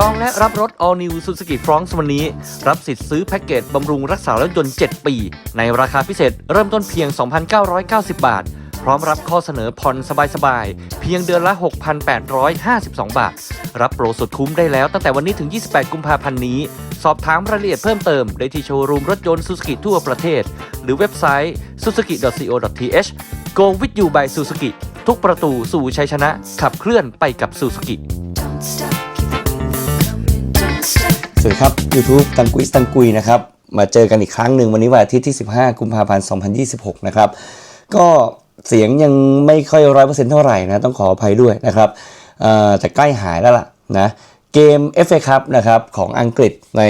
จองและรับรถ All New Suzuki Fronx วันนี้ รับสิทธิ์ซื้อแพ็กเกจบำรุงรักษารถยนต์ 7 ปี ในราคาพิเศษเริ่มต้นเพียง 2,990 บาท พร้อมรับข้อเสนอผ่อนสบาย ๆ เพียงเดือนละ 6,852 บาท รับโปรสุดคุ้มได้แล้วตั้งแต่วันนี้ถึง 28 กุมภาพันธ์นี้ สอบถามรายละเอียดเพิ่มเติมได้ที่โชว์รูมรถยนต์ Suzuki ทั่วประเทศ หรือเว็บไซต์ suzuki.co.th Go with you by Suzuki ทุกประตูสู่ชัยชนะขับเคลื่อนไปกับ Suzuki วัสดีครับ YouTube ตังกุยสตังกุยนะครับ มาเจอกันอีกครั้งหนึ่งวันนี้วันอาทิตย์ที่ 15 กุมภาพันธ์ 2026 นะครับ ก็เสียงยังไม่ค่อยร้อยเปอร์เซ็นต์เท่าไหร่นะ ต้องขออภัยด้วยนะครับแต่ใกล้หายแล้วล่ะนะเกม FA Cup นะครับของอังกฤษใน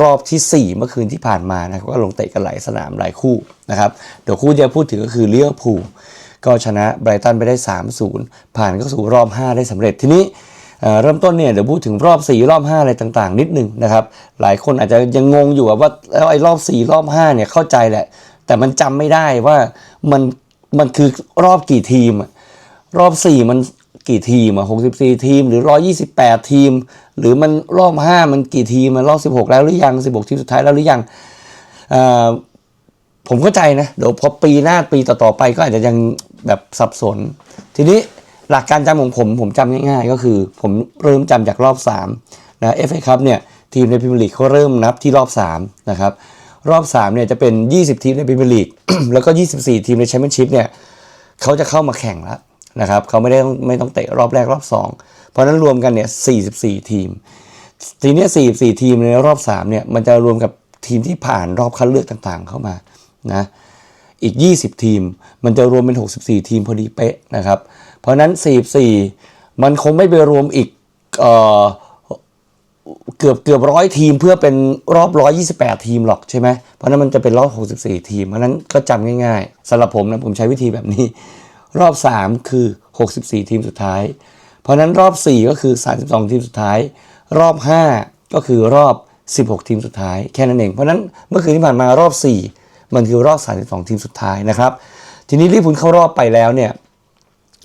รอบที่ 4 เมื่อคืนที่ผ่านมานะครับก็ลงเตะกันหลายสนามหลายคู่นะครับเดี๋ยวคู่ที่จะพูดถึงก็คือเลี้ยวพูก็ชนะไบรตันไปได้ 3-0 ผ่านเข้าสู่รอบ 5 ได้สำเร็จทีนี้ เริ่มต้นเนี่ยเดี๋ยวพูดถึงรอบ 4 รอบ 5 อะไรต่างๆ นิดนึงนะครับหลายคนอาจจะยังงงอยู่ว่าแล้วไอ้รอบ 4 รอบ 5 เนี่ยเข้าใจแหละ แต่มันจำไม่ได้ว่ามันมันคือรอบกี่ทีมอะรอบ 4 มันกี่ทีมอะ64 ทีม หรือ 128 ทีม หรือมันรอบ 5 มันกี่ทีมมันรอบ 16 แล้วหรือยัง 16 ทีมสุดท้ายแล้วหรือยังผมเข้าใจนะเดี๋ยวพอปีหน้าปีต่อๆไปก็อาจจะยังแบบสับสน ทีนี้ หลักการจำของผมผมจำง่ายๆ ก็คือ ผมเริ่มจำจากรอบ3นะเอฟเอคัพเนี่ยทีมในพรีเมียร์ลีกเขาเริ่มนับที่รอบ3นะครับรอบ3เนี่ยจะเป็น 20 ทีมในพรีเมียร์ลีกแล้วก็ 24 ทีมในแชมเปี้ยนชิพเนี่ยเขาจะเข้ามาแข่งแล้วนะครับเขาไม่ได้ต้องไม่ต้องเตะรอบแรกรอบ 2 เพราะนั้นรวมกันเนี่ย 44 ทีม ทีนี้ 44 ทีมในรอบ3เนี่ยมันจะรวมกับทีมที่ผ่านรอบคัดเลือกต่างๆ เข้ามานะอีก 20 ทีม มันจะรวมเป็น 64 ทีมพอดีเป๊ะนะครับ เพราะนั้น 44 มันคงไม่ไปรวมอีกเออเกือบเกือบร้อยทีมเพื่อเป็นรอบ 128 ทีมหรอกใช่ไหมเพราะนั้นมันจะเป็นรอบ 64 ทีม เพราะนั้นก็จำง่ายๆสำหรับผมนะผมใช้วิธีแบบนี้ รอบ 3 คือ 64 ทีมสุดท้าย เพราะนั้นรอบ 4 ก็คือ 32 ทีมสุดท้าย รอบ 5 ก็คือรอบ 16 ทีมสุดท้ายแค่นั้นเอง เพราะฉะนั้นเมื่อคืนที่ผ่านมารอบ 4 มันคือรอบ 32 ทีมสุดท้ายนะครับ ทีนี้ลิเวอร์พูลเข้ารอบไปแล้วเนี่ย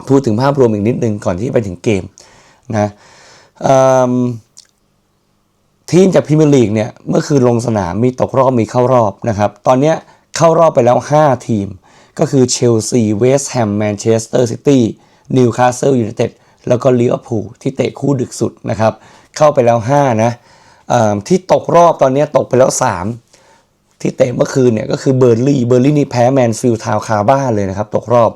พูดถึงภาพรวมอีกนิดนึงก่อนที่ไปถึงเกมนะทีมจากพรีเมียร์ลีกเนี่ยเมื่อคืนลงสนามมีตกรอบมีเข้ารอบนะครับ ตอนนี้เข้ารอบไปแล้ว 5 ทีม ก็คือเชลซีเวสต์แฮมแมนเชสเตอร์ซิตี้นิวคาสเซิลยูไนเต็ดแล้วก็ลิเวอร์พูลที่เตะคู่ดึกสุดนะครับ เข้าไปแล้ว 5 นะที่ตกรอบตอนนี้ตกไปแล้ว 3 ที่เตะเมื่อคืนเนี่ยก็คือเบอร์ลี่เบอร์ลี่นี่แพ้แมนฟิลด์ทาวคาบ้าเลยนะครับ ตกรอบ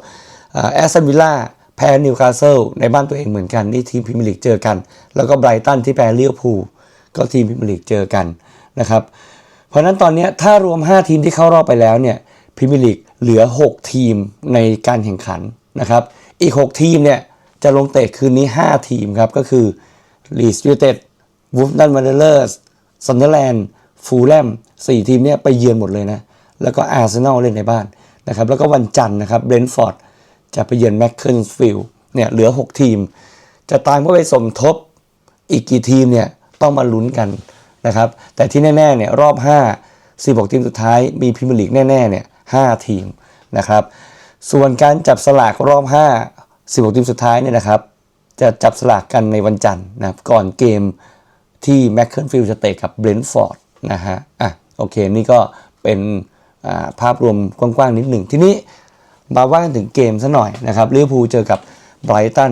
แอสตันวิลล่าแพ้นิวคาสเซิลในบ้านตัวเองเหมือนกัน นี่ทีมพรีเมียร์ลีกเจอกัน แล้วก็ไบรตันที่แพ้ลิเวอร์พูลก็ทีมพรีเมียร์ลีกเจอกันนะครับ เพราะฉะนั้นตอนนี้ถ้ารวม 5 ทีมที่เข้ารอบไปแล้วเนี่ยพรีเมียร์ลีกเหลือ 6 ทีมในการแข่งขันนะครับอีก 6 ทีมเนี่ยจะลงเตะคืนนี้ 5 ทีมครับก็คือลีสยูเต็ดวูฟดันวันเดอร์สซันเดอร์แลนด์ฟูลแลมสี่ทีมเนี่ยไปเยือนหมดเลยนะ แล้วก็อาร์เซนอลเล่นในบ้านนะครับ แล้วก็วันจันทร์นะครับเบรนท์ฟอร์ด จะไปเยือนแมคเคิลฟิลด์เนี่ยเหลือ 6 ทีม จะตามเข้าไปสมทบอีกกี่ทีมเนี่ยต้องมาลุ้นกันนะครับ แต่ที่แน่ๆเนี่ยรอบ 5 16 ทีมสุดท้ายมีพรีเมียร์ลีกแน่ๆเนี่ย5ทีมนะครับ ส่วนการจับสลากรอบ 5 16 ทีมสุดท้ายเนี่ยนะครับ จะจับสลากกันในวันจันทร์นะครับก่อนเกมที่แมคเคิลฟิลด์จะเตะกับเบรนท์ฟอร์ดนะฮะอะโอเค นี่ก็เป็นภาพรวมกว้างๆนิดหนึ่งทีนี้ มาว่ากันถึงเกมซะหน่อยนะครับลิเวอร์พูลเจอกับไบรตัน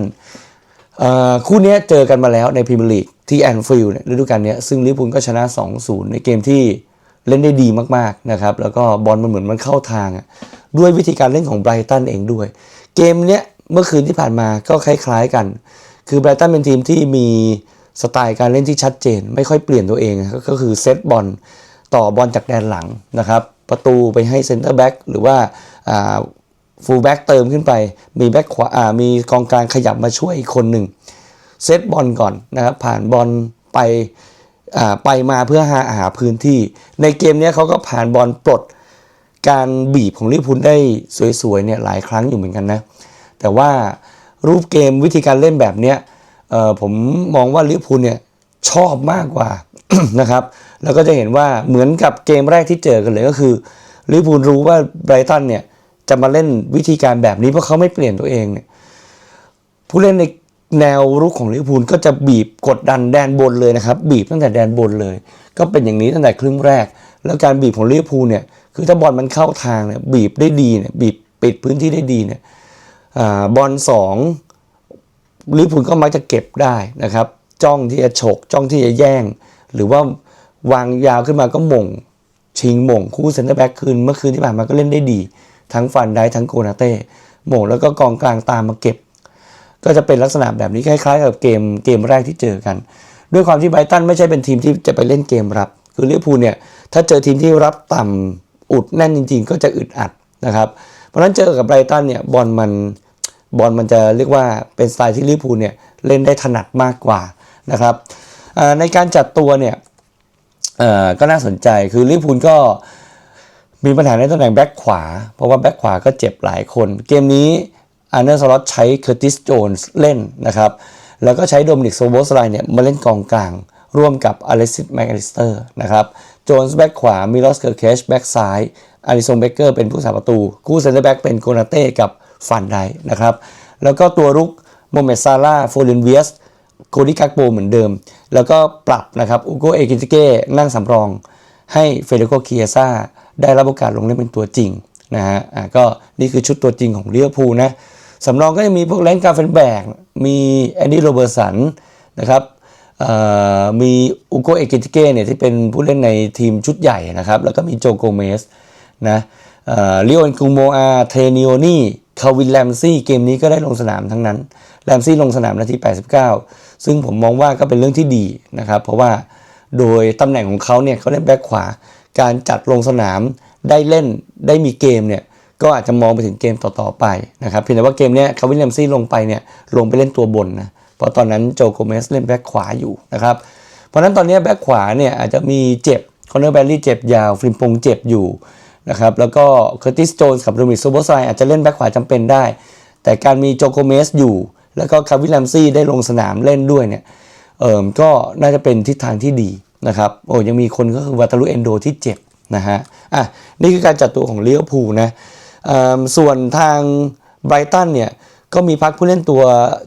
คู่นี้เจอกันมาแล้วในพรีเมียร์ลีกที่แอนฟิลด์ฤดูกาลนี้ซึ่งลิเวอร์พูลก็ชนะ 2-0 ในเกมที่เล่นได้ดีมากๆนะครับแล้วก็บอลมันเหมือนมันเข้าทางด้วยวิธีการเล่นของไบรตันเองด้วย เกมเนี้ยเมื่อคืนที่ผ่านมาก็คล้ายๆกัน คือไบรตันเป็นทีมที่มีสไตล์การเล่นที่ชัดเจน ไม่ค่อยเปลี่ยนตัวเองก็คือเซตบอลต่อบอลจากแดนหลังนะครับประตูไปให้เซนเตอร์แบ็กหรือว่า ฟูลแบ็กเติมขึ้นไป มีแบ็กขวาอ่ามีกองกลางขยับมาช่วยอีกคนหนึ่งเซตบอลก่อนนะครับผ่านบอลไปอ่าไปมาเพื่อหาหาพื้นที่ ในเกมเนี้ยเขาก็ผ่านบอลปลดการบีบของลิเวอร์พูลได้สวยๆเนี่ยหลายครั้งอยู่เหมือนกันนะ แต่ว่ารูปเกมวิธีการเล่นแบบเนี้ยเอ่อผมมองว่าลิเวอร์พูลเนี่ยชอบมากกว่านะครับ แล้วก็จะเห็นว่าเหมือนกับเกมแรกที่เจอกันเลยก็คือลิเวอร์พูลรู้ว่าไบรตันเนี่ย จะมาเล่นวิธีการแบบนี้เพราะเขาไม่เปลี่ยนตัวเองเนี่ยผู้เล่นในแนวรุกของลิเวอร์พูลก็จะบีบกดดันแดนบนเลยนะครับ บีบตั้งแต่แดนบนเลย ก็เป็นอย่างนี้ตั้งแต่ครึ่งแรก แล้วการบีบของลิเวอร์พูลเนี่ยคือถ้าบอลมันเข้าทางเนี่ยบีบได้ดีเนี่ยบีบปิดพื้นที่ได้ดีเนี่ยอบอลสองลิเวอร์พูลก็มักจะเก็บได้นะครับ จ้องที่จะฉกจ้องที่จะแย่ง หรือว่าวางยาวขึ้นมาก็มงชิงมงคู่เซนเตอร์แบ็กคืนเมื่อคืนที่ผ่านมาก็เล่นได้ดี ทั้งฟันได้ทั้งโกนาเต้หม่งแล้วก็กองกลางตามมาเก็บ ก็จะเป็นลักษณะแบบนี้คล้ายๆ กับเกมเกมแรกที่เจอกัน ด้วยความที่ไบรตันไม่ใช่เป็นทีมที่จะไปเล่นเกมรับ คือลิเวอร์พูลเนี่ยถ้าเจอทีมที่รับต่ำอุดแน่นจริง ๆ ก็จะอึดอัดนะครับ เพราะฉะนั้นเจอกับไบรตันเนี่ยบอลมันบอลมันจะเรียกว่าเป็นสไตล์ที่ลิเวอร์พูลเนี่ยเล่นได้ถนัดมากกว่านะครับในการจัดตัวเนี่ยก็น่าสนใจคือลิเวอร์พูลก็ มีปัญหาในตำแหน่งแบ็คขวา เพราะว่าแบ็คขวาก็เจ็บหลายคน เกมนี้อาร์เนอร์สล็อตใช้เคอร์ติสโจนส์เล่นนะครับ แล้วก็ใช้โดมินิกโซโบสไลเนี่ยมาเล่นกองกลาง ร่วมกับอเล็กซิสแมคอลิสเตอร์นะครับ โจนส์แบ็คขวา มิลอสเกอร์เคชแบ็คซ้ายอาริซงเบเกอร์เป็นผู้สาประตู คู่เซนเตอร์แบ็กเป็นโกนาเต้กับฟันไดนะครับ แล้วก็ตัวรุกโมเมดซาร่าโฟลินเวียสโคดิกักโปเหมือนเดิม แล้วก็ปรับนะครับอุโกเอกิจิเก้นั่งสำรองให้เฟเดโกเคียซ่า ได้รับโอกาสลงเล่นเป็นตัวจริงนะฮะอะก็นี่คือชุดตัวจริงของลิเวอร์พูลนะสำรองก็จะมีพวกแลนกาเฟนแบก มีแอนดี้โรเบอร์สันนะครับมีอุโกเอกิจิเก้เนี่ยที่เป็นผู้เล่นในทีมชุดใหญ่นะครับ แล้วก็มีโจโกเมสนะเอ่อลิโอนกูโมอาเทนิโอนี่คาวินแลมซี่เกมนี้ก็ได้ลงสนามทั้งนั้นแรมซี่ลงสนามนาที 89 ซึ่งผมมองว่าก็เป็นเรื่องที่ดีนะครับ เพราะว่าโดยตำแหน่งของเขาเนี่ยเขาเล่นแบ็คขวา การจัดลงสนามได้เล่นได้มีเกมเนี่ยก็อาจจะมองไปถึงเกมต่อ ๆ ไปนะครับเพียงแต่ว่าเกมเนี้ยคาวินแรมซี่ลงไปเนี่ยลงไปเล่นตัวบนนะเพราะตอนนั้นโจโกเมสเล่นแบ็คขวาอยู่นะครับเพราะนั้นตอนนี้แบ็คขวาเนี่ยอาจจะมีเจ็บคอนเนอร์แบลลี่เจ็บยาวฟริมปงเจ็บอยู่นะครับแล้วก็เคอร์ติสโจนส์กับโรมิโซโบไซอาจจะเล่นแบ็คขวาจำเป็นได้ แต่การมีโจโกเมสอยู่ แล้วก็คาวิลแลมซี่ได้ลงสนามเล่นด้วยเนี่ยเอ่อก็น่าจะเป็นทิศทางที่ดี นะครับโอ้ยังมีคนก็คือวาตาลุเอนโดที่เจ็บนะฮะอะนี่คือการจัดตัวของเลิเวอร์พูลนะส่วนทางไบรตันเนี่ยก็มีพักผู้เล่นตัว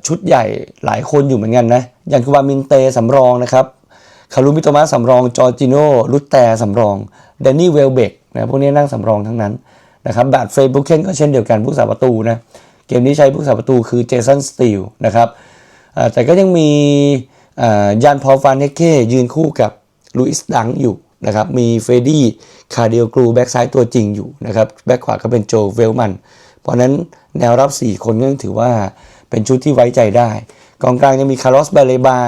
ชุดใหญ่หลายคนอยู่เหมือนกันนะอย่างคูบามินเตสำรองนะครับคารุมิโตมาสำรอง จอร์จิโนลุตแต่สำรองแดนนี่เวลเบกนะพวกนี้นั่งสำรองทั้งนั้นนะครับแบบเฟย์บุกเคนก็เช่นเดียวกันผู้สาประตูนะเกมนี้ใช้ผู้สาประตูคือเจสันสตีลนะครับแต่ก็ยังมียานพอลฟานเฮเก้ยืนคู่กับ ลุอิสดังอยู่นะครับ มีเฟดดี้คาเดียกรูแบ็กซ้ายตัวจริงอยู่นะครับ แบ็กขวาก็เป็นโจเวลมัน เพราะนั้นแนวรับ 4 คนก็ถือว่าเป็นชุดที่ไว้ใจได้ กองกลางยังมีคาร์ลอสเบเลบา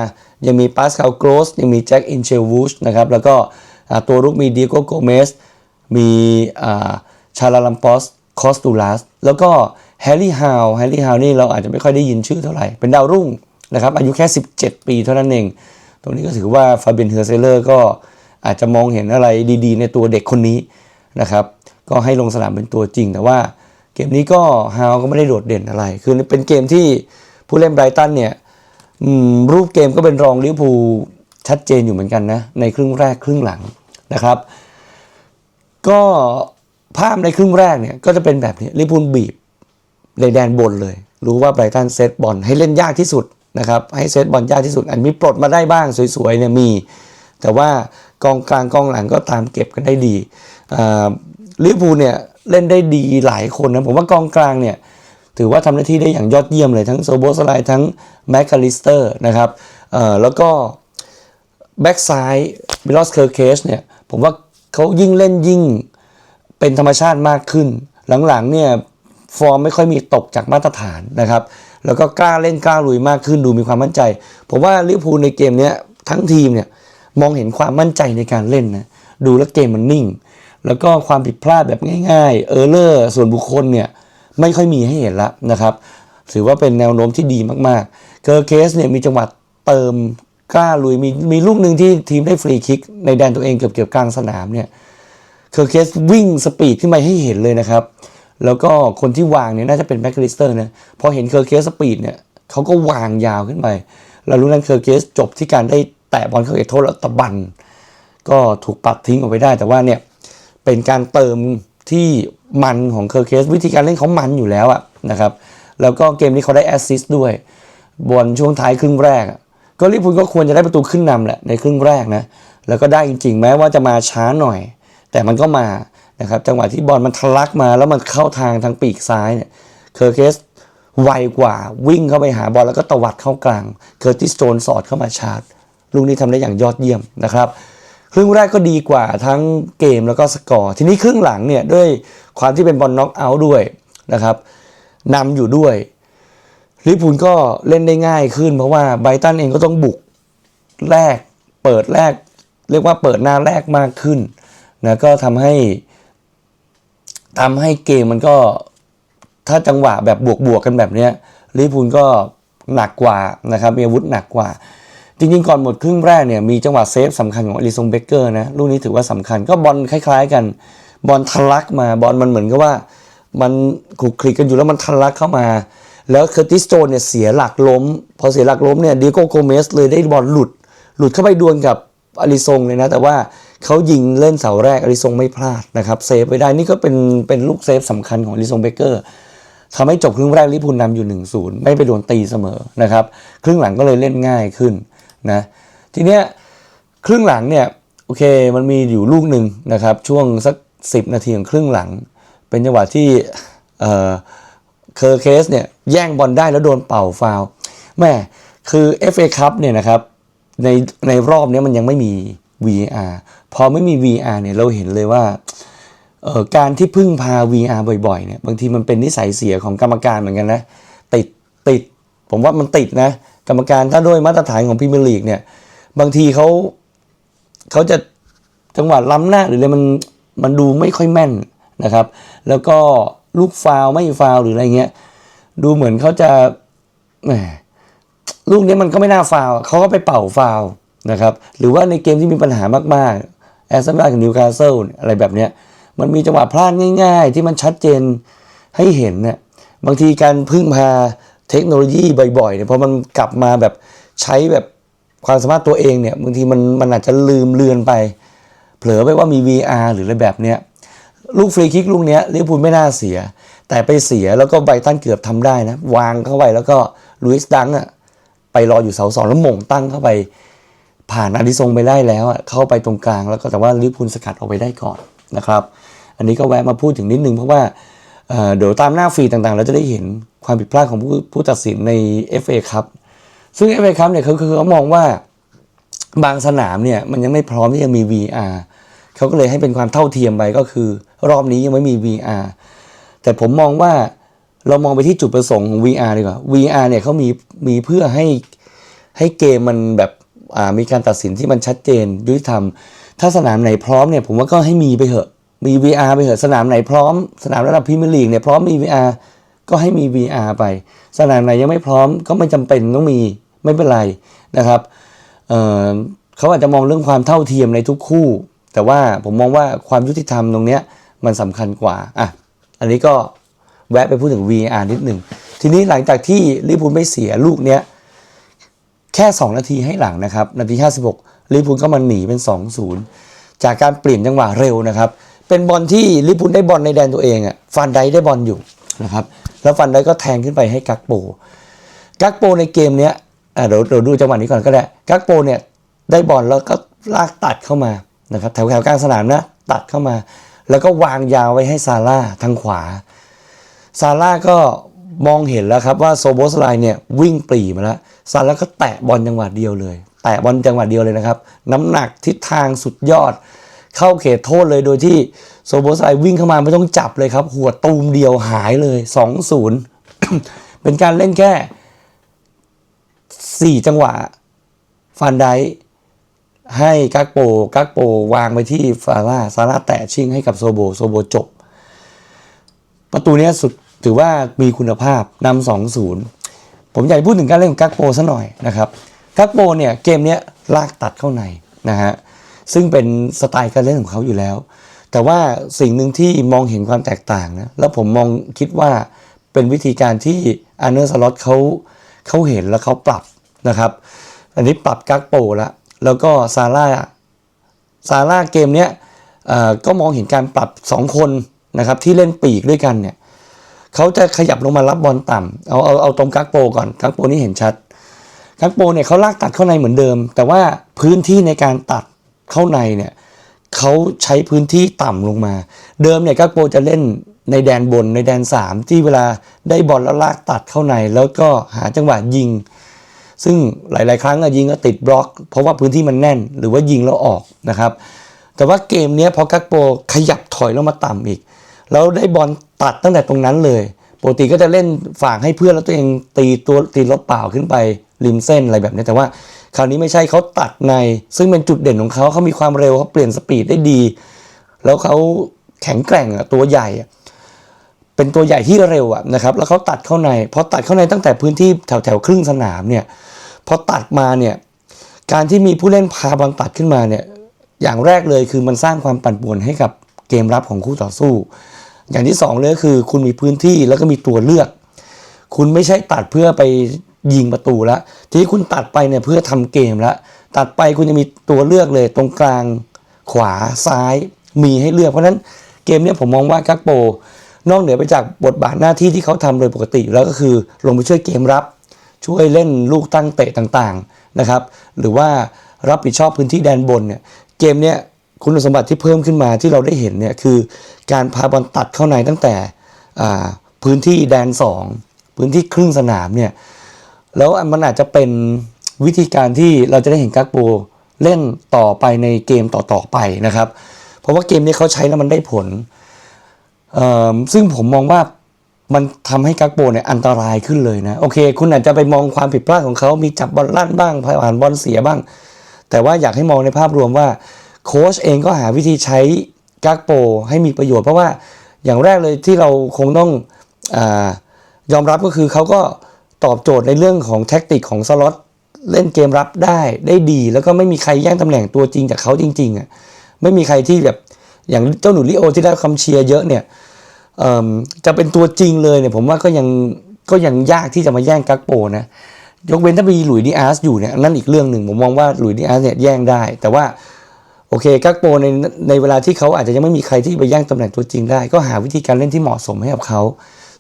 ยังมีปาสคาลโกรส ยังมีแจ็คอินเชลวูชนะครับ แล้วก็ตัวรุกมีเดียโกโกเมส มีชาลาลัมปอส คอสตูลัส แล้วก็แฮร์รี่ฮาวแฮร์รี่ฮาวนี่เราอาจจะไม่ค่อยได้ยินชื่อเท่าไหร่ เป็นดาวรุ่งนะครับ อายุแค่ 17 ปีเท่านั้นเอง ตรงนี้ก็ถือว่าฟาเบียนเฮอร์เซเลอร์ก็อาจจะมองเห็นอะไรดีๆ ในตัวเด็กคนนี้นะครับก็ให้ลงสนามเป็นตัวจริง แต่ว่าเกมนี้ก็ฮาวก็ไม่ได้โดดเด่นอะไร คือเป็นเกมที่ผู้เล่นไบรตันเนี่ยรูปเกมก็เป็นรองลิเวอร์พูลชัดเจนอยู่เหมือนกันนะ ในครึ่งแรกครึ่งหลังนะครับ ก็ภาพในครึ่งแรกเนี่ยก็จะเป็นแบบนี้ลิเวอร์พูลบีบในแดนบนเลย รู้ว่าไบรตันเซตบอลให้เล่นยากที่สุด นะครับให้เซตบอลยากที่สุดอันมีปลดมาได้บ้างสวยๆเนี่ยมี แต่ว่ากองกลางกองหลังก็ตามเก็บกันได้ดีลิเวอร์พูลเนี่ยเล่นได้ดีหลายคนนะผมว่ากองกลางเนี่ยถือว่าทำหน้าที่ได้อย่างยอดเยี่ยมเลยทั้งโซโบสไลทั้งแมคคาลิสเตอร์นะครับแล้วก็แบ็กซ้ายบิลอสเคอร์เคสเนี่ยผมว่าเขายิ่งเล่นยิ่งเป็นธรรมชาติมากขึ้น หลังๆเนี่ยฟอร์มไม่ค่อยมีตกจากมาตรฐานนะครับ แล้วก็กล้าเล่นกล้าลุยมากขึ้นดูมีความมั่นใจ ผมว่าลิเวอร์พูลในเกมนี้ทั้งทีมเนี่ยมองเห็นความมั่นใจในการเล่นนะดูแล้วเกมมันนิ่ง แล้วก็ความผิดพลาดแบบง่ายๆ เออร์เลอร์ส่วนบุคคลเนี่ยไม่ค่อยมีให้เห็นละนะครับถือว่าเป็นแนวโน้มที่ดีมากๆ เกอร์เคสเนี่ยมีจังหวะเติมกล้าลุยมีมีลูกหนึ่งที่ทีมได้ฟรีคิก ในแดนตัวเองเกือบเกือบกลางสนามเนี่ย เคอร์เคสวิ่งสปีดขึ้นไปให้เห็นเลยนะครับ แล้วก็คนที่วางเนี่ยน่าจะเป็นแม็กลิสเตอร์นะพอเห็นเคอร์เคสสปีดเนี่ยเขาก็วางยาวขึ้นไป แล้วรู้นั้นเคอร์เคสจบที่การได้แตะบอลเข้าเขตโทษแล้วตะบัน ก็ถูกปัดทิ้งออกไปได้ แต่ว่าเนี่ยเป็นการเติมที่มันของเคอร์เคสวิธีการเล่นเขามันอยู่แล้วอะนะครับแล้วก็เกมนี้เขาได้แอสซิสต์ด้วยบอลช่วงท้ายครึ่งแรก ก็ลิพูลก็ควรจะได้ประตูขึ้นนำแหละในครึ่งแรกนะแล้วก็ได้จริงๆ แม้ว่าจะมาช้าหน่อย แต่มันก็มา นะครับจังหวะที่บอลมันทะลักมาแล้วมันเข้าทางทางปีกซ้ายเนี่ยเคอร์เคสไวกว่าวิ่งเข้าไปหาบอลแล้วก็ตวัดเข้ากลางเคอร์ติสโจนสอดเข้ามาชาร์จลูกนี้ทำได้อย่างยอดเยี่ยมนะครับครึ่งแรกก็ดีกว่าทั้งเกมแล้วก็สกอร์ ทีนี้ครึ่งหลังเนี่ยด้วยความที่เป็นบอลน็อกเอาท์ด้วยนะครับนำอยู่ด้วยลิเวอร์พูลก็เล่นได้ง่ายขึ้น เพราะว่าไบตันเองก็ต้องบุกแรกเปิดแรก เรียกว่าเปิดหน้าแรกมากขึ้นนะก็ทำให้ ทำให้เกมมันก็ ถ้าจังหวะแบบบวกๆกันแบบเนี้ยลิพูลก็หนักกว่านะครับมีอาวุธหนักกว่า จริงๆ ก่อนหมดครึ่งแรกเนี่ยมีจังหวะเซฟสำคัญของอลิซงเบเกอร์นะลูกนี้ถือว่าสำคัญก็บอลคล้าย ๆ กันบอลทะลักมาบอลมันเหมือนกับว่า มันคลุกคลิกกันอยู่แล้วมันทะลักเข้ามา แล้วเคอร์ติสโจนเนี่ยเสียหลักล้ม พอเสียหลักล้มเนี่ยดิโกโกเมสเลยได้บอลหลุด หลุดเข้าไปดวลกับอลิซงเลยนะ แต่ว่า เขายิงเล่นเสาแรกอลิซงไม่พลาดนะครับเซฟไว้ได้นี่ก็เป็นเป็นลูกเซฟสำคัญของอลิซงเบเกอร์ทำให้จบครึ่งแรกลิพูลนำอยู่ 1-0 ไม่ไปโดนตีเสมอนะครับครึ่งหลังก็เลยเล่นง่ายขึ้นนะทีเนี้ยครึ่งหลังเนี่ยโอเคมันมีอยู่ลูกหนึ่งนะครับช่วงสัก 10 นาทีของครึ่งหลัง เป็นจังหวะที่เออเคอร์เคสเนี่ยแย่งบอลได้แล้วโดนเป่าฟาวแม่คือ FA Cup เนี่ยนะครับในในรอบนี้มันยังไม่มี VR พอไม่มี VR เนี่ยเราเห็นเลยว่าการที่พึ่งพา VR บ่อยๆเนี่ยบางทีมันเป็นนิสัยเสียของกรรมการเหมือนกันนะติดติด ผมว่ามันติดนะ กรรมการถ้าด้วยมาตรฐานของพรีเมียร์ลีกเนี่ย บางทีเขาเขาจะจังหวะล้ำหน้าหรืออะไรมันมันดูไม่ค่อยแม่นนะครับ แล้วก็ลูกฟาวไม่ฟาวหรืออะไรเงี้ยดูเหมือนเขาจะแหมลูกนี้มันก็ไม่น่าฟาวเขาก็ไปเป่าฟาว นะครับหรือว่าในเกมที่มีปัญหามากๆแอสตันวิลล่ากับนิวคาสเซิลอะไรแบบเนี้ยมันมีจังหวะพลาดง่าย ๆ ที่มันชัดเจนให้เห็นเนี่ยบางทีการพึ่งพาเทคโนโลยีบ่อยๆเนี่ยพอมันกลับมาแบบใช้แบบความสามารถตัวเองเนี่ยบางทีมันมันอาจจะลืมเลือนไป เผลอไปว่ามี VR หรืออะไรแบบเนี้ยลูกฟรีคิกลูกเนี้ยลิเวอร์พูลไม่น่าเสีย แต่ไปเสียแล้วก็ไบตันเกือบทำได้นะ วางเข้าไปแล้วก็ลุยส์ดังอะไปรออยู่เสาสองแล้วหม่งตั้งเข้าไป ผ่านอาริซงไปได้แล้วเข้าไปตรงกลางแล้วก็แต่ว่าลิพูลสกัดออกไปได้ก่อนนะครับ อันนี้ก็แวะมาพูดถึงนิดนึงเพราะว่าเดี๋ยวตามหน้าฟีดต่างๆ เราจะได้เห็นความผิดพลาดของผู้ผู้ตัดสินใน FA ครับซึ่ง FA ครับเนี่ยเขาคือเขามองว่าบางสนามเนี่ยมันยังไม่พร้อมที่จะมี VR เขาก็เลยให้เป็นความเท่าเทียมไปก็คือ รอบนี้ยังไม่มี VR แต่ผมมองว่าเรามองไปที่จุดประสงค์ของ VR ดีกว่า VR เนี่ยเขามีมีเพื่อให้ให้เกมมันแบบ มีการตัดสินที่มันชัดเจนยุติธรรม ถ้าสนามไหนพร้อมเนี่ยผมว่าก็ให้มีไปเถอะ มี VR ไปเถอะสนามไหนพร้อม สนามระดับพรีเมียร์ลีกเนี่ยพร้อมมี VR ก็ให้มี VR ไป สนามไหนยังไม่พร้อมก็ไม่จำเป็นต้องมีไม่เป็นไรนะครับเเขาอาจจะมองเรื่องความเท่าเทียมในทุกคู่ แต่ว่าผมมองว่าความยุติธรรมตรงเนี้ยมันสำคัญกว่าอะอันนี้ก็แวะไปพูดถึง VR นิดหนึ่งทีนี้หลังจากที่ลิเวอร์พูลไม่เสียลูกเนี้ย แค่ 2 นาทีให้หลังนะครับนาที 56 ลิเวอร์พูลก็มาหนีเป็น 2-0 จากการเปลี่ยนจังหวะเร็วนะครับ เป็นบอลที่ลิเวอร์พูลได้บอลในแดนตัวเองอะฟันไดได้บอลอยู่นะครับแล้วฟันไดก็แทงขึ้นไปให้กักโป กักโปในเกมเนี้ยเดี๋ยวเดี๋ยวดูจังหวะนี้ก่อนก็ได้ กักโปเนี่ยได้บอลแล้วก็ลากตัดเข้ามานะครับแถวแถวกลางสนามนะตัดเข้ามา แล้วก็วางยาวไว้ให้ซาร่าทางขวาซาร่าก็ มองเห็นแล้วครับว่าโซโบสไลเนี่ยวิ่งปรีมาแล้วซาร่าก็แตะบอลจังหวะเดียวเลย แตะบอลจังหวะเดียวเลยนะครับ น้ำหนักทิศทางสุดยอด เข้าเขตโทษเลยโดยที่โซโบสไลวิ่งเข้ามาไม่ต้องจับเลยครับ หัวตูมเดียวหายเลย 2-0 เป็นการเล่นแค่สี่จังหวะฟันไดให้กักโปกักโปวางไปที่ฟาร่าซาร่าแตะชิ่งให้กับโซโบโซโบจบ ประตูนี้สุด ถือว่ามีคุณภาพนำสองศูนย์ผมอยากจะพูดถึงการเล่นของกักโปซะหน่อยนะครับกักโปเนี่ยเกมเนี้ยลากตัดเข้าในนะฮะซึ่งเป็นสไตล์การเล่นของเขาอยู่แล้ว แต่ว่าสิ่งหนึ่งที่มองเห็นความแตกต่างนะแล้วผมมองคิดว่าเป็นวิธีการที่อาร์เนอร์สล็อตเขาเขาเห็นแล้วเขาปรับนะครับ อันนี้ปรับกักโปล้วแล้วก็ซาร่าซาร่าเกมเนี้ยก็มองเห็นการปรับ 2 คนนะครับที่เล่นปีกด้วยกันเนี่ย เขาจะขยับลงมารับบอลต่ำเอาเอาเอาตรงกักโปก่อนกักโปนี่เห็นชัดกักโปเนี่ยเขาลากตัดเข้าในเหมือนเดิม แต่ว่าพื้นที่ในการตัดเข้าในเนี่ยเขาใช้พื้นที่ต่ำลงมา เดิมเนี่ยกักโปจะเล่นในแดนบนในแดน 3 ที่เวลาได้บอลแล้วลากตัดเข้าใน แล้วก็หาจังหวะยิง ซึ่งหลาย ๆ ครั้งอะยิงก็ติดบล็อก เพราะว่าพื้นที่มันแน่น หรือว่ายิงแล้วออกนะครับ แต่ว่าเกมเนี้ยพอกักโปขยับถอยลงมาต่ำอีก แล้วได้บอลตัดตั้งแต่ตรงนั้นเลยปกติก็จะเล่นฝากให้เพื่อนแล้วตัวเองตีตัวตีรถเปล่าขึ้นไปริมเส้นอะไรแบบนี้แต่ว่าคราวนี้ไม่ใช่เขาตัดในซึ่งเป็นจุดเด่นของเขาเขามีความเร็วเขาเปลี่ยนสปีดได้ดี แล้วเขาแข็งแกร่งอะตัวใหญ่เป็นตัวใหญ่ที่เร็วอะนะครับแล้วเขาตัดเข้าในพอตัดเข้าในตั้งแต่พื้นที่แถวแถวๆครึ่งสนามเนี่ยพอตัดมาเนี่ยการที่มีผู้เล่นพาบอลตัดขึ้นมาเนี่ยอย่างแรกเลยคือมันสร้างความปั่นป่วนให้กับเกมรับของคู่ต่อสู้ อย่างที่สองเลยก็คือคุณมีพื้นที่แล้วก็มีตัวเลือก คุณไม่ใช่ตัดเพื่อไปยิงประตูละทีนี้คุณตัดไปเนี่ยเพื่อทำเกมละตัดไปคุณจะมีตัวเลือกเลยตรงกลางขวาซ้ายมีให้เลือกเพราะฉะนั้นเกมเนี้ยผมมองว่ากักโป นอกเหนือไปจากบทบาทหน้าที่ที่เขาทำโดยปกติ แล้วก็คือลงไปช่วยเกมรับ ช่วยเล่นลูกตั้งเตะต่างๆนะครับ หรือว่ารับผิดชอบพื้นที่แดนบนเนี่ยเกมเนี้ย คุณสมบัติที่เพิ่มขึ้นมาที่เราได้เห็นเนี่ยคือการพาบอลตัดเข้าในตั้งแต่พื้นที่แดน 2 พื้นที่ครึ่งสนามเนี่ยแล้วมันอาจจะเป็นวิธีการที่เราจะได้เห็นกักโปเล่นต่อไปในเกมต่อๆไปนะครับ เพราะว่าเกมนี้เขาใช้แล้วมันได้ผล ซึ่งผมมองว่ามันทำให้กักโปเนี่ยอันตรายขึ้นเลยนะโอเค คุณอาจจะไปมองความผิดพลาดของเขา มีจับบอลลั่นบ้างผ่านบอลเสียบ้าง แต่ว่าอยากให้มองในภาพรวมว่า โค้ชเองก็หาวิธีใช้กักโปให้มีประโยชน์ เพราะว่าอย่างแรกเลยที่เราคงต้องอยอมรับก็คือเขาก็ตอบโจทย์ในเรื่องของแท็กติกของสล็อตเล่นเกมรับได้ได้ดี แล้วก็ไม่มีใครแย่งตำแหน่งตัวจริงจากเขาจริงๆอะไม่มีใครที่แบบอย่างเจ้าหนูลิโอที่ได้คำเชียร์เยอะเนี่ยจะเป็นตัวจริงเลยเนี่ยผมว่าก็ยังก็ยังยากที่จะมาแย่งกักโปนะยกเว้นถ้ามีหลุยดิอาสอยู่เนี่ยนั่นอีกเรื่องหนึ่งผมมองว่าหลุยดิอาสเนี่ยแย่งได้ แต่ว่า โอเคกักโปในในเวลาที่เขาอาจจะยังไม่มีใครที่ไปแย่งตำแหน่งตัวจริงได้ ก็หาวิธีการเล่นที่เหมาะสมให้กับเขา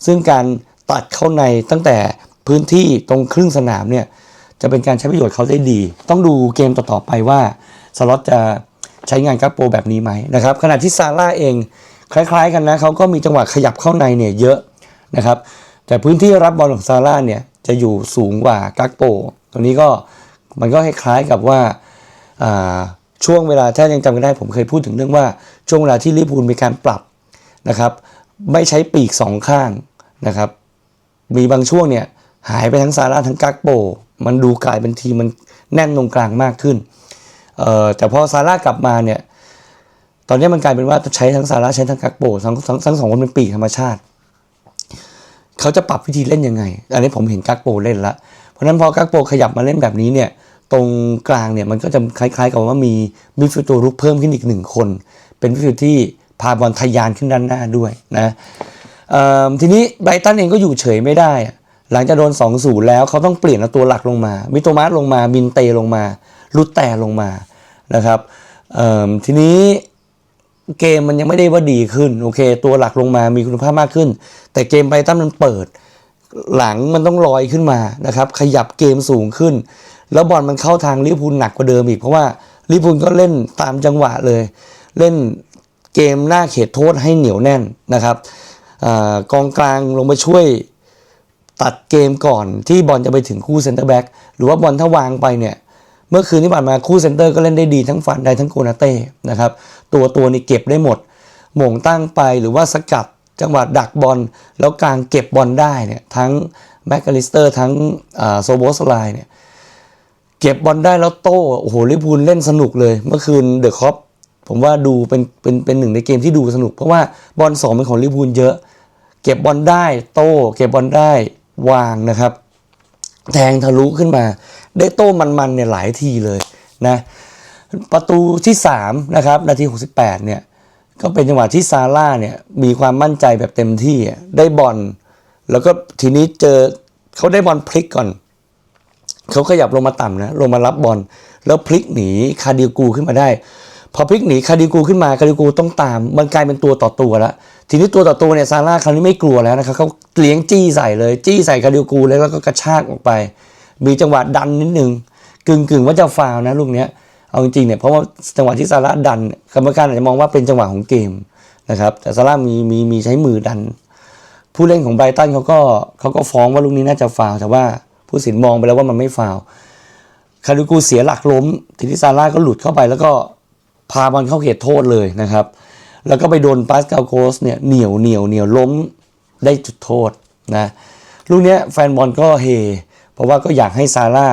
ซึ่งการตัดเข้าในตั้งแต่พื้นที่ตรงครึ่งสนามเนี่ยจะเป็นการใช้ประโยชน์เขาได้ดี ต้องดูเกมต่อๆไปว่าสล็อตจะใช้งานกักโปแบบนี้ไหมนะครับขณะที่ซาร่าเองคล้ายๆ กันนะเขาก็มีจังหวะขยับเข้าในเนี่ยเยอะนะครับแต่พื้นที่รับบอลของซาร่าเนี่ยจะอยู่สูงกว่ากักโปตรงนี้ก็มันก็คล้ายๆกับว่าอ่า ช่วงเวลาถ้ายังจำกันได้ผมเคยพูดถึงเรื่องว่า ช่วงเวลาที่ลิพูลมีการปรับนะครับ ไม่ใช้ปีกสองข้างนะครับ มีบางช่วงเนี่ยหายไปทั้งซาร่าทั้งกักโป มันดูกลายเป็นทีมันแน่นตรงกลางมากขึ้นเอ่อแต่พอซาร่ากลับมาเนี่ยตอนนี้มันกลายเป็นว่าใช้ทั้งซาร่าใช้ทั้งกักโปทั้งทั้งทั้งสองคนเป็นปีกธรรมชาติเขาจะปรับวิธีเล่นยังไง อันนี้ผมเห็นกักโปเล่นละ เพราะฉะนั้นพอกักโปขยับมาเล่นแบบนี้เนี่ย ตรงกลางเนี่ยมันก็จะคล้ายๆกับว่ามีมิดฟิลด์ตัวรุกเพิ่มขึ้นอีกหนึ่งคน เป็นมิดฟิลด์ที่พาบอลทะยานขึ้นด้านหน้าด้วยนะทีนี้ไบรตันเองก็อยู่เฉยไม่ได้ หลังจากโดน2 0แล้วเขาต้องเปลี่ยนตัวหลักลงมา มิโตมัสลงมาบินเตลงมา ลุตแต่ลงมานะครับทีนี้เกมมันยังไม่ได้ว่าดีขึ้นโอเค ตัวหลักลงมามีคุณภาพมากขึ้น แต่เกมไบรตันมันเปิด หลังมันต้องลอยขึ้นมานะครับขยับเกมสูงขึ้น แล้วบอลมันเข้าทางลิเวอร์พูลหนักกว่าเดิมอีก เพราะว่าลิเวอร์พูลก็เล่นตามจังหวะเลย เล่นเกมหน้าเขตโทษให้เหนียวแน่นนะครับอกองกลางลงไปช่วยตัดเกมก่อนที่บอลจะไปถึงคู่เซนเตอร์แบ็กหรือว่าบอลถ้าวางไปเนี่ย เมื่อคืนที่ผ่านมาคู่เซนเตอร์ก็เล่นได้ดีทั้งฟันได้ทั้งโกนาเต้นะครับตัวตัวนี่เก็บได้หมดหม่งตั้งไปหรือว่าสกัดจังหวะดักบอลแล้วกลางเก็บบอลได้เนี่ยทั้งแมคคาลิสเตอร์ทั้งโซโบสไลเนี่ย เก็บบอลได้แล้วโต้โอ้โหลิเวอร์พูลเล่นสนุกเลย เมื่อคืนเดอะคอปผมว่าดูเป็นเป็นเป็นหนึ่งในเกมที่ดูสนุก เพราะว่าบอลสองเป็นของลิเวอร์พูลเยอะ เก็บบอลได้โต้เก็บบอลได้วางนะครับ แทงทะลุขึ้นมา ได้โต้มันๆเนี่ยหลายทีเลยนะประตูที่3นะครับนาที 68เนี่ยก็เป็นจังหวะที่ซาร่าเนี่ยมีความมั่นใจแบบเต็มที่ได้บอลแล้วก็ทีนี้เจอเขาได้บอลพลิกก่อน เขาขยับลงมาต่ำนะลงมารับบอลแล้วพลิกหนีคาดิกูขึ้นมาได้ พอพลิกหนีคาดิกูขึ้นมาคาดิกูต้องตามมันกลายเป็นตัวต่อตัวแล้วทีนี้ตัวต่อตัวเนี่ยซาร่าคราวนี้ไม่กลัวแล้วนะครับเขาเลี้ยงจี้ใส่เลย จี้ใส่คาดิกูแล้วแล้วก็กระชากออกไป มีจังหวะดันนิดนึงกึ่งกึ่งว่าจะฟาวนะลูกเนี้ยเอาจริงๆเนี่ยเพราะว่าจังหวะที่ซาร่าดันกรรมการอาจจะมองว่าเป็นจังหวะของเกมนะครับแต่ซาร่ามีมีมีใช้มือดัน ผู้เล่นของไบรตันเขาก็เขาก็ฟ้องว่าลูกนี้น่าจะฟาวแต่ว่า ผู้สินมองไปแล้วว่ามันไม่ฟาวคาริกูเสียหลักล้มทีนี้ซาร่าก็หลุดเข้าไปแล้วก็พาบอลเข้าเขตโทษเลยนะครับ แล้วก็ไปโดนปาสกาโกสเนี่ยเหนียวเหนียวเหนียวล้มได้จุดโทษนะลูกเนี้ยแฟนบอลก็เฮเพราะว่าก็อยากให้ซาร่า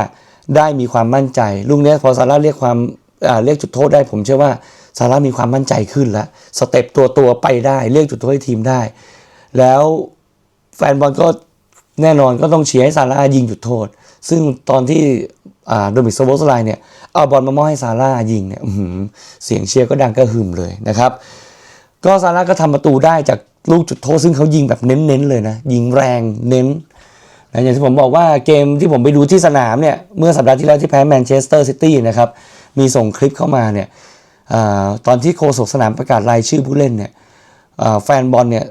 ได้มีความมั่นใจ ลูกเนี้ยพอซาร่าเรียกความเรียกจุดโทษได้ ผมเชื่อว่าซาร่ามีความมั่นใจขึ้นแล้วสเต็ปตัวตัวไปได้เรียกจุดโทษให้ทีมได้ แล้วแฟนบอลก็ แน่นอนก็ต้องเชียร์ให้ซาร่ายิงจุดโทษ ซึ่งตอนที่โดมิกโซโบสไลน์เนี่ยเอาบอลมามอบให้ซาร่ายิงเนี่ยเสียงเชียร์ก็ดังกระหึ่มเลยนะครับ ก็ซาร่าก็ทำประตูได้จากลูกจุดโทษ ซึ่งเขายิงแบบเน้นๆเลยนะ ยิงแรงเน้นนะอย่างที่ผมบอกว่าเกมที่ผมไปดูที่สนามเนี่ย เมื่อสัปดาห์ที่แล้วที่แพ้แมนเชสเตอร์ซิตี้นะครับ มีส่งคลิปเข้ามาเนี่ยอตอนที่โฆษกสนามประกาศรายชื่อผู้เล่นเนี่ยแฟนบอลเนี่ย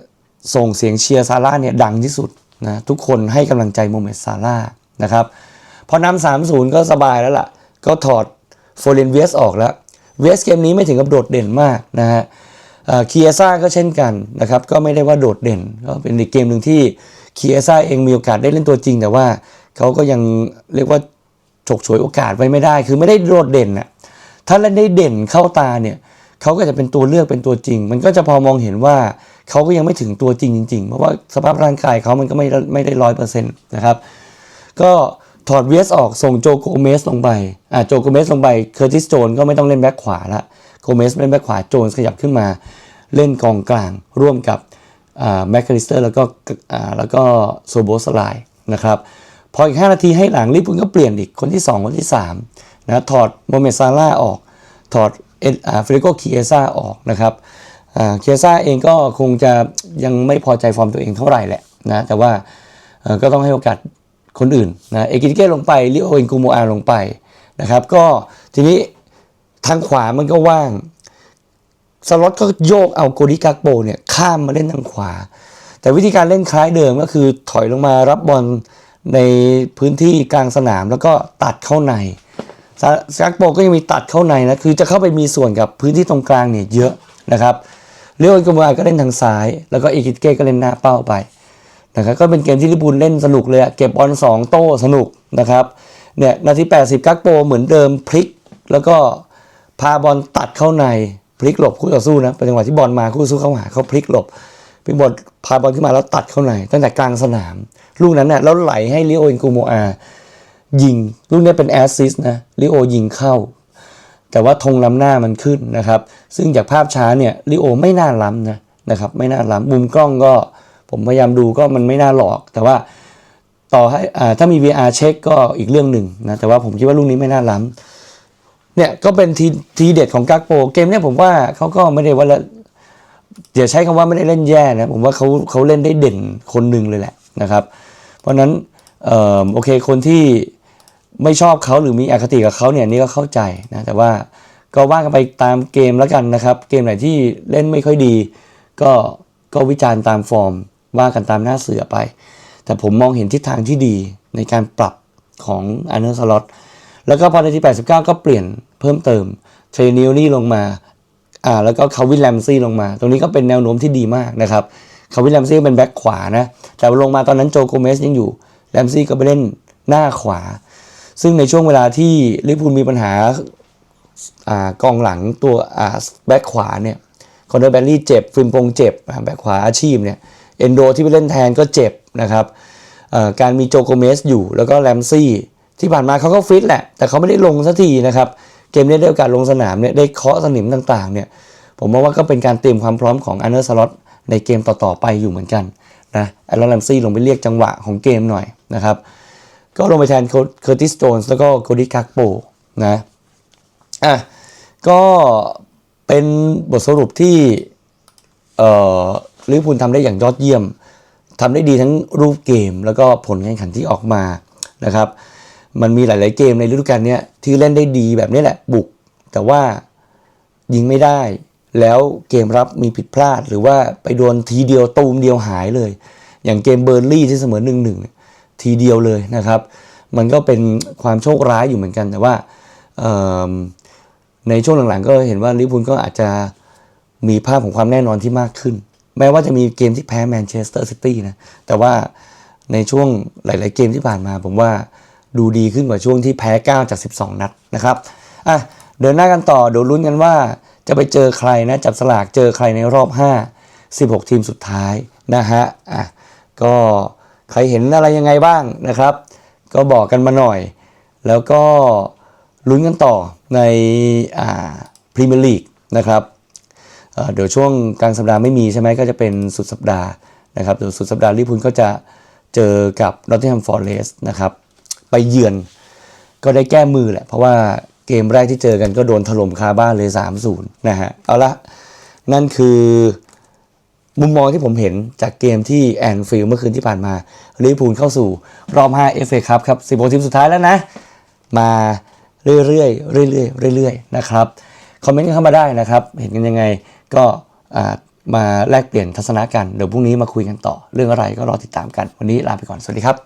ส่งเสียงเชียร์ซาร่าเนี่ยดังที่สุด นะทุกคนให้กำลังใจโมเมดซาร่านะครับพอนำสามศูนย์ก็สบายแล้วล่ะ ก็ถอดโฟเรนเวสออกแล้วเวสเกมนี้ไม่ถึงกับโดดเด่นมากนะฮะเคียซ่าก็เช่นกันนะครับก็ไม่ได้ว่าโดดเด่น ก็เป็นอีกเกมหนึ่งที่เคียซ่าเองมีโอกาสได้เล่นตัวจริง แต่ว่าเขาก็ยังเรียกว่าฉกฉวยโอกาสไว้ไม่ได้ คือไม่ได้โดดเด่นนะถ้าเล่นได้เด่นเข้าตาเนี่ยเขาก็จะเป็นตัวเลือกเป็นตัวจริง มันก็จะพอมองเห็นว่า เขาก็ยังไม่ถึงตัวจริงจริงๆ เพราะว่าสภาพร่างกายเขามันก็ไม่ไม่ได้ร้อยเปอร์เซ็นต์นะครับ ก็ถอดเวสออกส่งโจโกเมสลงไปอ่าโจโกเมสลงไปเคอร์ติสโจนก็ไม่ต้องเล่นแบ็คขวาละโกเมสเล่นแบ็คขวาโจนขยับขึ้นมา เล่นกองกลางร่วมกับอ่าแมคคาลิสเตอร์แล้วก็อ่าแล้วก็โซโบสไลนะครับพออีก 5 นาทีให้หลังลิปุนก็เปลี่ยนอีกคนที่ 2 คนที่3นะถอดโมเมซาร่าออก ถอดเอ็ดอ่าเฟรโกคีเอซ่าออกนะครับ เคียซ่าเองก็คงจะยังไม่พอใจฟอร์มตัวเองเท่าไหร่แหละนะแต่ว่าก็ต้องให้โอกาสคนอื่นนะเอกิติเก้ลงไปลิโอเอนกูโมอาลงไปนะครับก็ทีนี้ทางขวามันก็ว่าง สล็อตก็โยกเอาโกดิกาโปเนี่ยข้ามมาเล่นทางขวา แต่วิธีการเล่นคล้ายเดิมก็คือถอยลงมารับบอลในพื้นที่กลางสนามแล้วก็ตัดเข้าในซากโปก็ยังมีตัดเข้าในนะคือจะเข้าไปมีส่วนกับพื้นที่ตรงกลางเนี่ยเยอะนะครับ เลโอนกมาก็เล่นทางซ้าย แล้วก็อีกิตเก้ก็เล่นหน้าเป้าไปนะครับก็เป็นเกมที่ลิบูลเล่นสนุกเลยอะเก็บบอลสองโต้สนุกนะครับเนี่ยนาที 80 กักโปเหมือนเดิมพลิก แล้วก็พาบอลตัดเข้าในพลิกหลบคู่ต่อสู้นะเป็นจังหวะที่บอลมาคู่ต่อสู้เข้าหาเขาพลิกหลบพี่บอลพาบอลขึ้นมาแล้วตัดเข้าในตั้งแต่กลางสนาม ลูกนั้นน่ะแล้วไหลให้ลิโอเอนกูโมอายิง ลูกนี้เป็นแอสซิสต์นะลิโอยิงเข้า แต่ว่าธงล้ำหน้ามันขึ้นนะครับ ซึ่งจากภาพช้าเนี่ยลิโอไม่น่าล้ำนะนะครับไม่น่าล้ำมุมกล้องก็ผมพยายามดูก็มันไม่น่าหลอก แต่ว่าต่อให้อ่าถ้ามี VR เช็คก็อีกเรื่องหนึ่งนะแต่ว่าผมคิดว่าลูกนี้ไม่น่าล้ำเนี่ยก็เป็นทีทีเด็ดของกักโปเกมเนี่ยผมว่าเขาก็ไม่ได้ว่าละเดี๋ยวใช้คำว่าไม่ได้เล่นแย่นะผมว่าเขาเขาเล่นได้เด่นคนหนึ่งเลยแหละนะครับ เพราะฉะนั้นออโอเคคนที่ ไม่ชอบเขาหรือมีอคติกับเขาเนี่ยนี่ก็เข้าใจนะแต่ว่าก็ว่ากันไปตามเกมแล้วกันนะครับ เกมไหนที่เล่นไม่ค่อยดี ก็ก็วิจารณ์ตามฟอร์ม ว่ากันตามหน้าเสือไป แต่ผมมองเห็นทิศทางที่ดีในการปรับของอันเนอร์สล็อตแล้วก็พอในที่ 89 ก็เปลี่ยนเพิ่มเติมเทรนิลนี่ลงมาอ่าแล้วก็คาวินแลมซี่ลงมา ตรงนี้ก็เป็นแนวโน้มที่ดีมากนะครับคาวินแลมซี่เป็นแบ็คขวานะแต่ลงมาตอนนั้นโจโกเมสยังอยู่แลมซี่ก็ไปเล่นหน้าขวา ซึ่งในช่วงเวลาที่ลิเวอร์พูลมีปัญหาอ่ากองหลังตัวอ่าแบ็คขวาเนี่ยคอนเดอร์แบลลี่เจ็บฟินปงเจ็บแบ็คขวาอาชีพเนี่ยเอนโดที่ไปเล่นแทนก็เจ็บนะครับการมีโจโกเมสอยู่แล้วก็แลมซี่ที่ผ่านมาเขาก็ฟิตแหละ แต่เขาไม่ได้ลงสักทีนะครับ เกมนี้ได้โอกาสลงสนามเนี่ยได้เคาะสนิมต่างๆเนี่ยผมมองว่าก็เป็นการเตรียมความพร้อมของอันเดอร์สล็อตในเกมต่อๆไปอยู่เหมือนกันนะแอลแลมซี่ลงไปเรียกจังหวะของเกมหน่อยนะครับ ก็ลงไปแทนเคอร์ติสโจนส์แล้วก็โคดิคักโปนะอะก็เป็นบทสรุปที่เอ่อลิเวอร์พูลทำได้อย่างยอดเยี่ยมทำได้ดีทั้งรูปเกม แล้วก็ผลการแข่งขันที่ออกมานะครับ มันมีหลาย ๆ เกมในฤดูกาลนี้ที่เล่นได้ดีแบบนี้แหละบุก แต่ว่ายิงไม่ได้ แล้วเกมรับมีผิดพลาด หรือว่าไปโดนทีเดียวตูมเดียวหายเลย อย่างเกมเบอร์ลี่ที่เสมอหนึ่งหนึ่ง ทีเดียวเลยนะครับ มันก็เป็นความโชคร้ายอยู่เหมือนกัน แต่ว่าในช่วงหลังๆ ก็เห็นว่าลิเวอร์พูลก็อาจจะมีภาพของความแน่นอนที่มากขึ้น แม้ว่าจะมีเกมที่แพ้แมนเชสเตอร์ซิตี้นะ แต่ว่าในช่วงหลาย ๆ เกมที่ผ่านมาผมว่าดูดีขึ้นกว่าช่วงที่แพ้ 9 จาก 12 นัดนะครับอะเดินหน้ากันต่อเดี๋ยวลุ้นกันว่าจะไปเจอใครนะ จับสลากเจอใครในรอบ 5 16 ทีมสุดท้ายนะฮะอะก็ ใครเห็นอะไรยังไงบ้างนะครับ ก็บอกกันมาหน่อย แล้วก็ลุ้นกันต่อในอ่าพรีเมียร์ลีกนะครับเเดี๋ยวช่วงกลางสัปดาห์ไม่มีใช่ไหมก็จะเป็นสุดสัปดาห์นะครับเดี๋ยวสุดสัปดาห์ลิพูลก็จะเจอกับนอตติงแฮมฟอร์เรสต์นะครับไปเยือนก็ได้แก้มือแหละ เพราะว่าเกมแรกที่เจอกันก็โดนถล่มคาบ้านเลย 3-0 นะฮะ เอาละ นั่นคือ มุมมองที่ผมเห็นจากเกมที่แอนฟิลเมื่อคืนที่ผ่านมาลิเวอร์พูลเข้าสู่รอบ5 FA ครับครับ16ทีมสุดท้ายแล้วนะ มาเรื่อยๆเรื่อยๆเรื่อยๆนะครับคอมเมนต์เข้ามาได้นะครับ เห็นกันยังไงก็มาแลกเปลี่ยนทัศนะกัน เดี๋ยวพรุ่งนี้มาคุยกันต่อ เรื่องอะไรก็รอติดตามกัน วันนี้ลาไปก่อน สวัสดีครับ